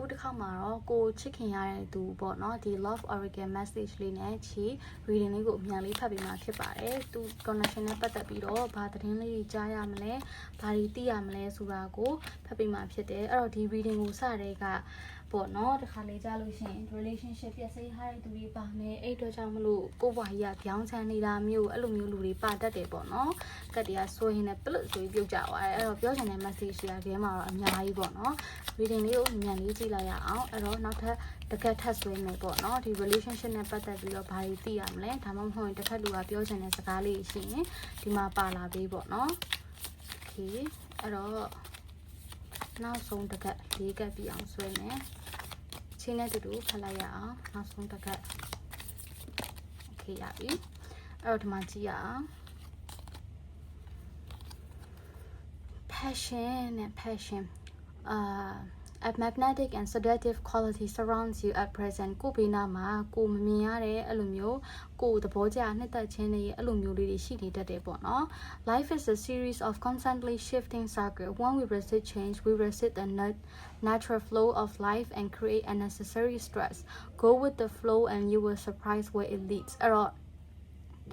အခုတစ်ခါမှာတော့ကိုချစ်ခင်ရတဲ့သူပေါ့နော်ဒီ love oracle message လေးနဲ့ချီ reading လေးကိုအမြန်လေးဖတ်ပေးမှာဖြစ်ပါတယ်သူ connection နဲ့ပတ်သက်ပြီးတော့ဘာသတင်းလေးတွေကြားရမလဲဘာတွေသိရမလဲဆိုတာကိုဖတ်ပေးမှာဖြစ်တယ်အဲ့တော့ဒီ reading ကိုစတဲ့က ပေါ့နော်တခါလေကြားလို့ရှိရင် relationship ပြည့်စိထားတဲ့သူတွေပါမယ်အဲ့အတွက်ကြောင့်မလို့ကိုယ့်ဘဝကြီးကပြောင်းချမ်းနေတာမျိုးအဲ့လိုမျိုးလူတွေပါတတ်တယ်ပေါ့နော်ကတ်တရားဆိုရင်လည်းပလွတ်ဆိုပြီးပြုတ်ကြသွားတယ်အဲ့တော့ပြောချင်တဲ့ message တွေကဒီမှာတော့အများကြီးပေါ့နော် reading လေးကိုအမြန်လေးကြည့်လိုက်ရအောင်အဲ့တော့နောက်ထပ်တကက်ထပ်ဆွေးမယ်ပေါ့နော်ဒီ relationship နဲ့ပတ်သက်ပြီးတော့ဘာတွေသိရမလဲဒါမှမဟုတ်ရင်တစ်ဖက်လူကပြောချင်တဲ့စကားလေးရှိရင်ဒီမှာပါလာပေးပေါ့နော် okay အဲ့တော့ နောက်ဆုံးတကက်လေးကက်ပြအောင်ဆွဲမယ်ချင်းနဲ့တူတူဖတ်လိုက်ရအောင်နောက်ဆုံးတကက် okay ရပြီအဲ့တော့ဒီမှာကြည့်ရအောင် passion နဲ့ passion uh a magnetic and seductive quality surrounds you at present ကိုဘေးနာမှာကိုမမြင်ရတဲ့အဲ့လိုမျိုးကိုသဘောကျနှစ်သက်ခြင်းတွေအဲ့လိုမျိုးလေးတွေရှိနေတတ်တယ်ပေါ့နော် life is a series of constantly shifting cycle when we resist change we resist the nat- natural flow of life and create unnecessary stress go with the flow and you will surprise where it leads အဲ့တော့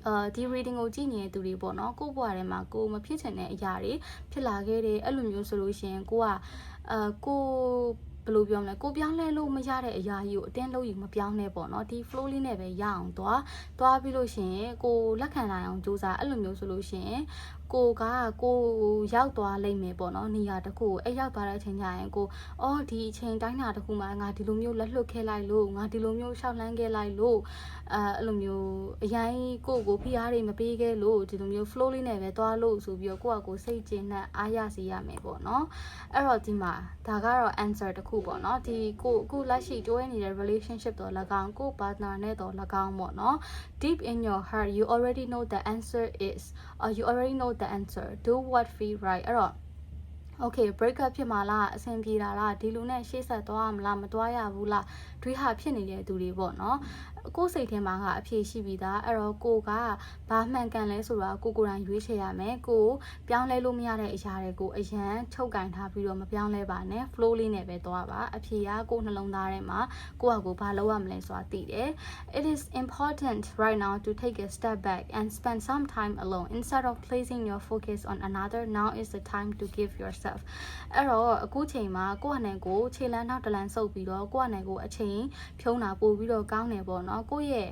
အာဒီ reading ကိုကြည့်နေတဲ့သူတွေပေါ့နော်ကိုယ့်ဘဝထဲမှာကိုမဖြစ်ချင်တဲ့အရာတွေဖြစ်လာခဲ့တယ်အဲ့လိုမျိုးဆိုလို့ရှိရင်ကိုကအာကိုဘယ်လိုပြောမလဲကိုပြောင်းလဲလို့မရတဲ့အရာကြီးကိုအတင်းလို့ယူမပြောင်းနဲ့ပေါ့နော်ဒီ flow လေးနဲ့ပဲရအောင်သွားသွားပြီးလို့ရှိရင်ကိုလက်ခံနိုင်အောင်ကြိုးစားအဲ့လိုမျိုးဆိုလို့ရှိရင် ကိုကကိုရောက်သွားလိမ့်မယ်ပေါ့နော်နေရာတစ်ခုကိုအဲ့ရောက်သွားတဲ့အချိန်ကျရင်ကိုအော်ဒီအချိန်တိုင်းတာတစ်ခုမှာငါဒီလိုမျိုးလက်လွတ်ခဲ့လိုက်လို့ငါဒီလိုမျိုးရှောက်လန်းခဲ့လိုက်လို့အဲအဲ့လိုမျိုးအရင်ကိုကိုဖိအားတွေမပေးခဲ့လို့ဒီလိုမျိုး flow လေးနဲ့ပဲသွားလို့ဆိုပြီးတော့ကိုကကိုစိတ်ကျဉ်နဲ့အားရစေရမယ်ပေါ့နော်အဲ့တော့ဒီမှာဒါကတော့ answer တစ်ခုပေါ့နော်ဒီကိုအခုလက်ရှိတွဲနေတဲ့ relationship တော့၎င်းကို partner နဲ့တော့၎င်းပေါ့နော် deep in your heart you already know the answer is or you already know the answer do what feel right အဲ့တော့ okay break up ဖြစ်မှာလားအဆင်ပြေတာလားဒီလူနဲ့ရှေ့ဆက်သွားမလားမသွားရဘူးလားတွေးဟာဖြစ်နေတဲ့သူတွေပေါ့နော်ကိုယ်စိတ်ထဲမှာကအဖြေရှိပြီးသားအဲ့တော့ကိုကဘာမှန်ကန်လဲဆိုတာကိုကိုယ်တိုင်ရွေးချယ်ရမယ်ကိုပြောင်းလဲလို့မရတဲ့အရာတွေကိုအရန်ချုပ်ကင်ထားပြီးတော့မပြောင်းလဲပါနဲ့ flow လေးနဲ့ပဲသွားပါအဖြေကကိုယ်နှလုံးသားထဲမှာကိုယ့်ဟာကိုယ်ဘာလုပ်ရမလဲဆိုတာသိတယ် it is important right now to take a step back and spend some time alone instead of placing your focus on another now is the time to give yourself အဲ့တော့အခုချိန်မှာကိုယ့်အနေကိုခြေလမ်းနောက်တလန်ဆုပ်ပြီးတော့ကိုယ့်အနေကိုအချိန်ဖြုံးတာပို့ပြီးတော့ကောင်းတယ်ပေါ့နော်ကိုယ့်ရဲ့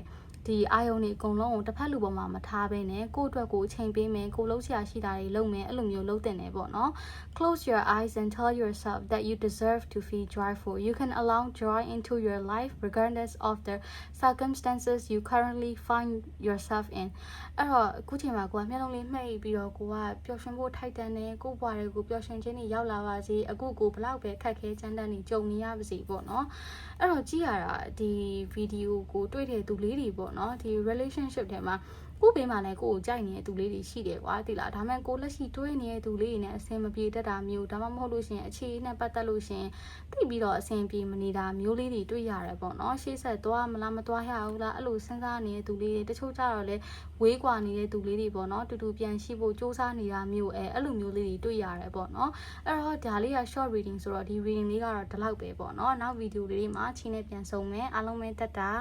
ဒီအာယုံတွေအကုန်လုံးကိုတစ်ဖက်လူပေါ်မှာမထားဘဲနဲ့ကိုယ့်အတွက်ကိုအချိန်ပေးမယ်ကိုလှုပ်ရှားရှိတာတွေလုပ်မယ်အဲ့လိုမျိုးလုပ်တင်တယ်ပေါ့နော် close your eyes and tell yourself that you deserve to feel joyful you can allow joy into your life regardless of the circumstances you currently find yourself in အဲ့တော့အခုချိန်မှာကိုကမျက်လုံးလေးမှိတ်ပြီးတော့ကိုကပျော်ရွှင်ဖို့ထိုက်တန်တယ်ကို့ဘွားတွေကိုပျော်ရွှင်ခြင်းတွေရောက်လာပါစေအခုကိုဘလောက်ပဲခက်ခဲချမ်းတမ်းနေကြုံနေရပါစေပေါ့နော်အဲ့တော့ကြည့်ရတာဒီဗီဒီယိုကိုတွေ့တဲ့သူလေးတွေပေါ့နော်ဒီ relationship ထဲမှာကိုဘေးမှာလည်းကိုကိုကြိုက်နေတဲ့သူလေးတွေရှိတယ်ကွာတိလားဒါမှမဟုတ်ကိုလက်ရှိတွေးနေတဲ့သူလေးတွေနဲ့အဆင်မပြေတတ်တာမျိုးဒါမှမဟုတ်လို့ရှိရင်အခြေအနေနဲ့ပတ်သက်လို့ရှိရင်သိပြီးတော့အဆင်ပြေမနေတာမျိုးလေးတွေတွေ့ရတယ်ပေါ့နော်ရှေ့ဆက်သွားမလားမသွားရဘူးလားအဲ့လိုစဉ်းစားနေတဲ့သူလေးတွေတချို့ကြတော့လေဝေးကွာနေတဲ့သူလေးတွေပေါ့နော်တူတူပြန်ရှိဖို့စူးစမ်းနေတာမျိုးအဲအဲ့လိုမျိုးလေးတွေတွေ့ရတယ်ပေါ့နော်အဲ့တော့ဒါလေးက short reading ဆိုတော့ဒီ reading လေးကတော့ဒီလောက်ပဲပေါ့နော်နောက်ဗီဒီယိုလေးမှာချင်းနဲ့ပြန်ဆုံမယ်အားလုံးပဲတက်တာ